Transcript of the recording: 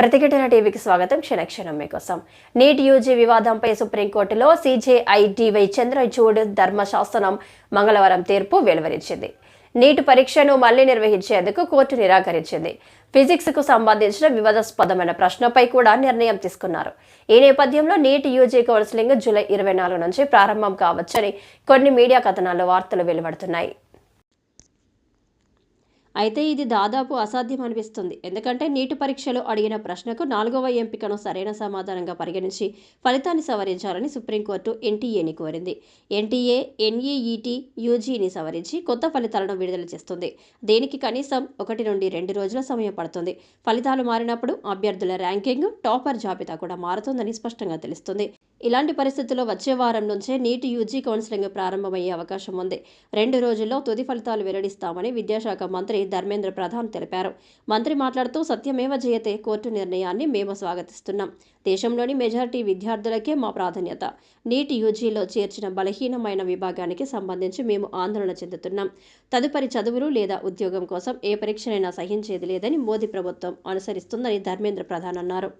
ప్రతిఘటన టీవీకి స్వాగతం. క్షణక్షణం మీకోసం. నీట్ యూజీ వివాదంపై సుప్రీంకోర్టులో సీజేఐడివై చంద్రచూడ్ ధర్మశాసనం మంగళవారం తీర్పు వెలువరించింది. నీట్ పరీక్షను మళ్ళీ నిర్వహించేందుకు కోర్టు నిరాకరించింది. ఫిజిక్స్కు సంబంధించిన వివాదాస్పదమైన ప్రశ్నపై కూడా నిర్ణయం తీసుకున్నారు. ఈ నేపథ్యంలో నీట్ యూజీ కౌన్సిలింగ్ జూలై ఇరవై నాలుగు నుంచి ప్రారంభం కావచ్చని కొన్ని మీడియా కథనాల్లో వార్తలు వెలువడుతున్నాయి. అయితే ఇది దాదాపు అసాధ్యం అనిపిస్తుంది. ఎందుకంటే నీటి పరీక్షలో అడిగిన ప్రశ్నకు నాలుగవ ఎంపికను సరైన సమాధానంగా పరిగణించి ఫలితాన్ని సవరించాలని సుప్రీంకోర్టు ఎన్టీఏని కోరింది. ఎన్టీఏ ఎన్ఈఈటీ యూజీని సవరించి కొత్త ఫలితాలను విడుదల చేస్తుంది. దీనికి కనీసం ఒకటి నుండి రెండు రోజుల సమయం పడుతుంది. ఫలితాలు మారినప్పుడు అభ్యర్థుల ర్యాంకింగ్ టాపర్ జాబితా కూడా మారుతుందని స్పష్టంగా తెలుస్తుంది. ఇలాంటి పరిస్థితుల్లో వచ్చే వారం నుంచే నీటి యూజీ కౌన్సిలింగ్ ప్రారంభమయ్యే అవకాశం ఉంది. రెండు రోజుల్లో తుది ఫలితాలు వెల్లడిస్తామని విద్యాశాఖ మంత్రి ధర్మేంద్ర ప్రధాన్ తెలిపారు. మంత్రి మాట్లాడుతూ సత్యమేవ జయతే కోర్టు నిర్ణయాన్ని మేము స్వాగతిస్తున్నాం. దేశంలోని మెజారిటీ విద్యార్థులకే మా ప్రాధాన్యత. నీటి యూజీలో చేర్చిన బలహీనమైన విభాగానికి సంబంధించి మేము ఆందోళన చెందుతున్నాం. తదుపరి చదువులు లేదా ఉద్యోగం కోసం ఏ పరీక్షనైనా సహించేది లేదని మోదీ ప్రభుత్వం అనుసరిస్తుందని ధర్మేంద్ర ప్రధాన్ అన్నారు.